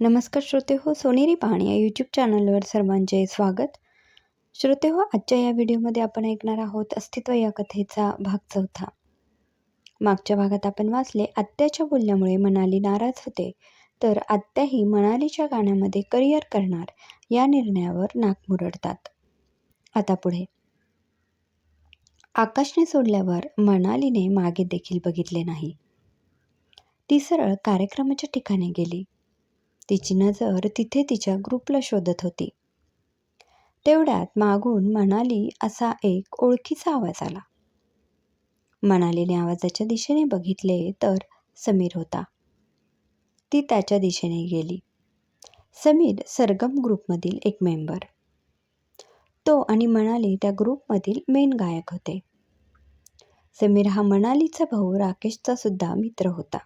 नमस्कार श्रोते हो सोनेरी पाहणी या यूट्यूब चॅनलवर सर्वांचे स्वागत. श्रोते हो आजच्या या व्हिडिओमध्ये आपण ऐकणार आहोत अस्तित्व या कथेचा भाग चौथा. मागच्या भागात आपण वाचले आत्याच्या बोलण्यामुळे मनाली नाराज होते. तर आत्याही मनालीच्या गाण्यामध्ये करिअर करणार या निर्णयावर नाक मुरडतात. आता पुढे. आकाशने सोडल्यावर मनालीने मागे देखील बघितले नाही. ती सरळ कार्यक्रमाच्या ठिकाणी गेली. तिची नजर तिथे तिच्या ग्रुपला शोधत होती. तेवढ्यात मागून मनाली असा एक ओळखीचा आवाज आला. मनालीने आवाजाच्या दिशेने बघितले तर समीर होता. ती त्याच्या दिशेने गेली. समीर सरगम ग्रुपमधील एक मेंबर. तो आणि मनाली त्या ग्रुपमधील मेन गायक होते. समीर हा मनालीचा भाऊ राकेशचा सुद्धा मित्र होता.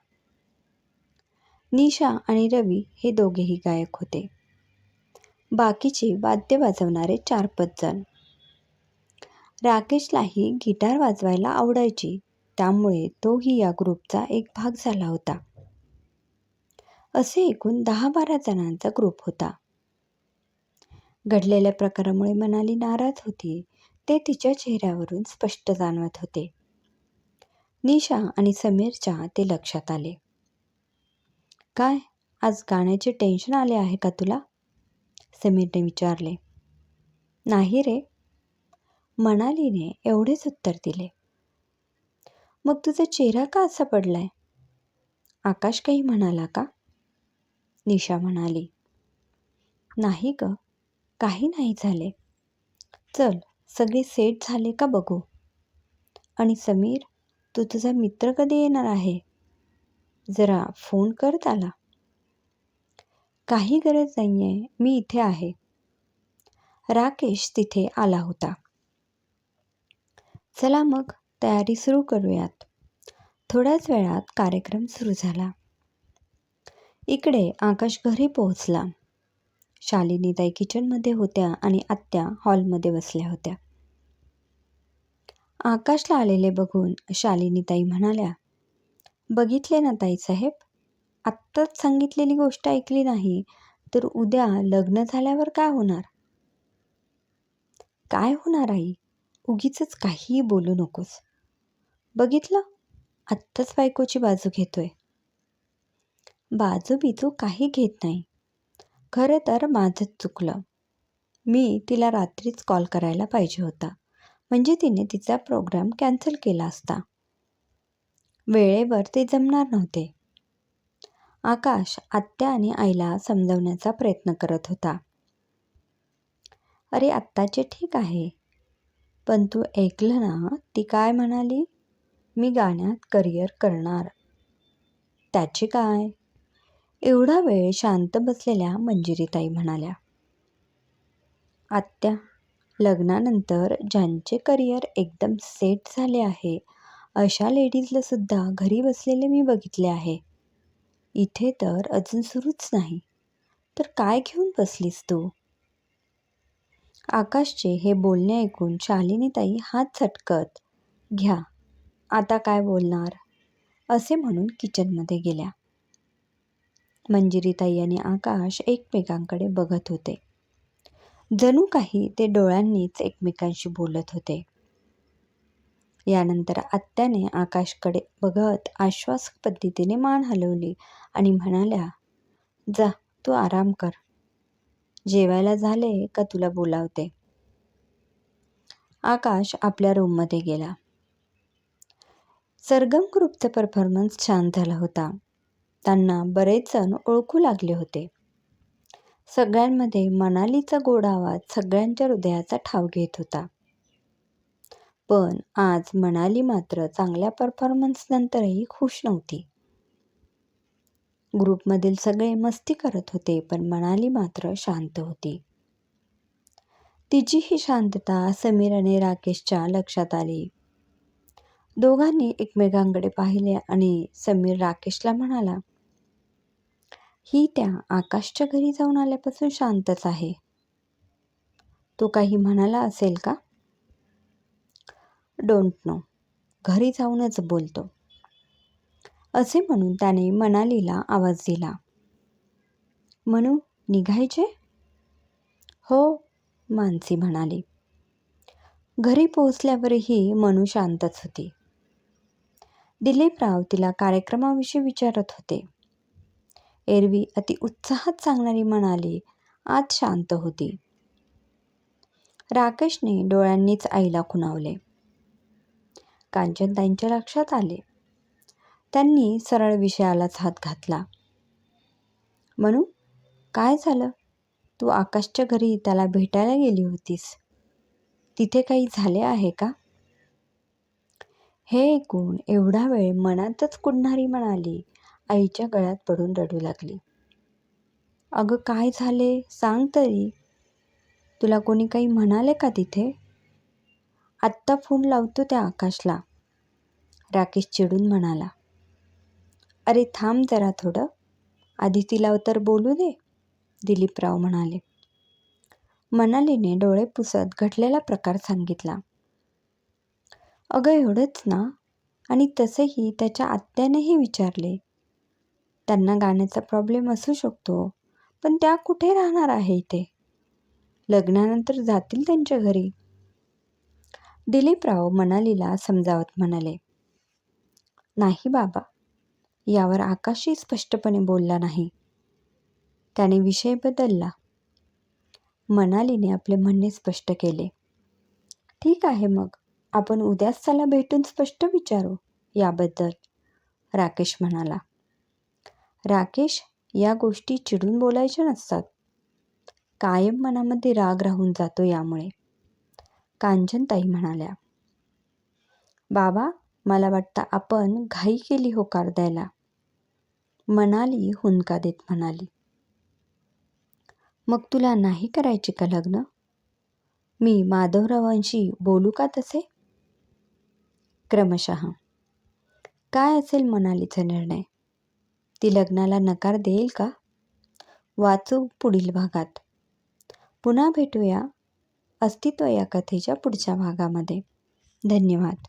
निशा आणि रवी हे दोघेही गायक होते. बाकीचे वाद्य वाजवणारे चार पाच जण. राकेशलाही गिटार वाजवायला आवडायची त्यामुळे तोही या ग्रुपचा एक भाग झाला होता. असे एकूण दहा बारा जणांचा ग्रुप होता. घडलेल्या प्रकारामुळे मनाली नाराज होती ते तिच्या चेहऱ्यावरून स्पष्ट जाणवत होते. निशा आणि समीरच्या ते लक्षात आले. काय? आज गाण्याचे टेन्शन आले आहे का तुला? समीरने विचारले. नाही रे. मनालीने एवढेच उत्तर दिले. मग तुझा चेहरा का असा पडलाय? आकाश काही म्हणाला का? निशा म्हणाली. नाही ग काही नाही झाले. चल सगळे सेट झाले का बघू? आणि समीर तू तुझा मित्र कधी येणार आहे? जरा फोन कर त्याला. काही गरज नाही आहे मी इथे आहे. राकेश तिथे आला होता. चला मग तयारी सुरू करूयात. थोड्याच वेळात कार्यक्रम सुरू झाला. इकडे आकाश घरी पोहोचला. शालिनीताई किचनमध्ये होत्या आणि आत्या हॉलमध्ये बसल्या होत्या. आकाशला आलेले बघून शालिनीताई म्हणाल्या बघितले ना ताईसाहेब? आत्ताच सांगितलेली गोष्ट ऐकली नाही तर उद्या लग्न झाल्यावर काय होणार? काय होणार आई? उगीच काहीही बोलू नकोस. बघितलं? आत्ताच बायकोची बाजू घेतोय. बाजू बिजू काही घेत नाही. खरं तर माझंच चुकलं. मी तिला रात्रीच कॉल करायला पाहिजे होता. म्हणजे तिने तिचा प्रोग्राम कॅन्सल केला असता. वेळेवर ते जमणार नव्हते. आकाश आत्या आणि आईला समजवण्याचा प्रयत्न करत होता. अरे आत्ताचे ठीक आहे. पण तू ऐकलं ना ती काय म्हणाली? मी गाण्यात करिअर करणार. त्याचे काय? एवढा वेळ शांत बसलेल्या मंजिरीताई म्हणाल्या. आत्या लग्नानंतर ज्यांचे करिअर एकदम सेट झाले आहे अशा लेडीजलासुद्धा घरी बसलेले मी बघितले आहे. इथे तर अजून सुरूच नाही. तर काय घेऊन बसलीस तू? आकाशचे हे बोलणे ऐकून शालिनीताई हात झटकत घ्या आता काय बोलणार? असे म्हणून किचनमध्ये गेल्या. मंजिरीताई आणि आकाश एकमेकांकडे बघत होते. जणू काही ते डोळ्यांनीच एकमेकांशी बोलत होते. यानंतर आत्याने आकाशकडे बघत आश्वासक पद्धतीने मान हलवली आणि म्हणाल्या जा तू आराम कर. जेवायला झाले का तुला बोलावते आकाश आपल्या रूममध्ये गेला. सरगम ग्रुपचा परफॉर्मन्स छान झाला होता. त्यांना बरेच जण ओळखू लागले होते. सगळ्यांमध्ये मनालीचा गोड आवाज सगळ्यांच्या हृदयाचा ठाव घेत होता. पण आज मनाली मात्र चांगल्या परफॉर्मन्सनंतरही खुश नव्हती. ग्रुपमधील सगळे मस्ती करत होते पण मनाली मात्र शांत होती. तिची ही शांतता समीर आणि राकेशच्या लक्षात आली. दोघांनी एकमेकांकडे पाहिले आणि समीर राकेशला म्हणाला ही त्या आकाशच्या घरी जाऊन आल्यापासून शांतच आहे. तो काही म्हणाला असेल का? Don't know. घरी जाऊनच बोलतो. असे म्हणून त्याने मनालीला आवाज दिला. म्हणू निघायचे? हो मानसी म्हणाली. घरी पोहोचल्यावरही मनू शांतच होती. दिलीपराव तिला कार्यक्रमाविषयी विचारत होते. एरवी अति उत्साहात सांगणारी म्हणाली आज शांत होती. राकेशने डोळ्यांनीच आईला खुणावले. कांचनताईंच्या लक्षात आले. त्यांनी सरळ विषयालाच हात घातला. म्हणू काय झालं? तू आकाशच्या घरी त्याला भेटायला गेली होतीस. तिथे काही झाले आहे का? हे ऐकून एवढा वेळ मनातच कुडणारी म्हणाली आईच्या गळ्यात पडून रडू लागली. अगं काय झाले? सांग तरी. तुला कोणी काही म्हणाले का तिथे? आत्ता फोन लावतो त्या आकाशला. राकेश चिडून म्हणाला अरे थांब जरा थोडं. आधी तिला तर बोलू दे. दिलीपराव म्हणाले. मनालीने डोळे पुसत घडलेला प्रकार सांगितला. अगं एवढंच ना. आणि तसंही त्याच्या आत्यानेही विचारले. त्यांना गाण्याचा प्रॉब्लेम असू शकतो पण त्या कुठे राहणार आहे इथे? लग्नानंतर जातील त्यांच्या घरी. दिलीपराव मनालीला समजावत म्हणाले नाही बाबा यावर आकाशही स्पष्टपणे बोलला नाही. त्याने विषय बदलला. मनालीने आपले म्हणणे स्पष्ट केले. ठीक आहे मग आपण उद्याच त्याला भेटून स्पष्ट विचारू याबद्दल. राकेश म्हणाला राकेश या गोष्टी चिडून बोलायच्या नसतात. कायम मनामध्ये राग राहून जातो यामुळे. कांचनताई म्हणाल्या बाबा मला वाटतं आपण घाई केली होकार द्यायला. मनाली हुंदका देत म्हणाली मग तुला नाही करायचे का लग्न? मी माधवरावांशी बोलू का तसे? क्रमशः काय असेल मनालीचा निर्णय? ती लग्नाला नकार देईल का? वाचू पुढील भागात. पुन्हा भेटूया अस्तित्व या कथेच्या पुढच्या भागामध्ये. धन्यवाद.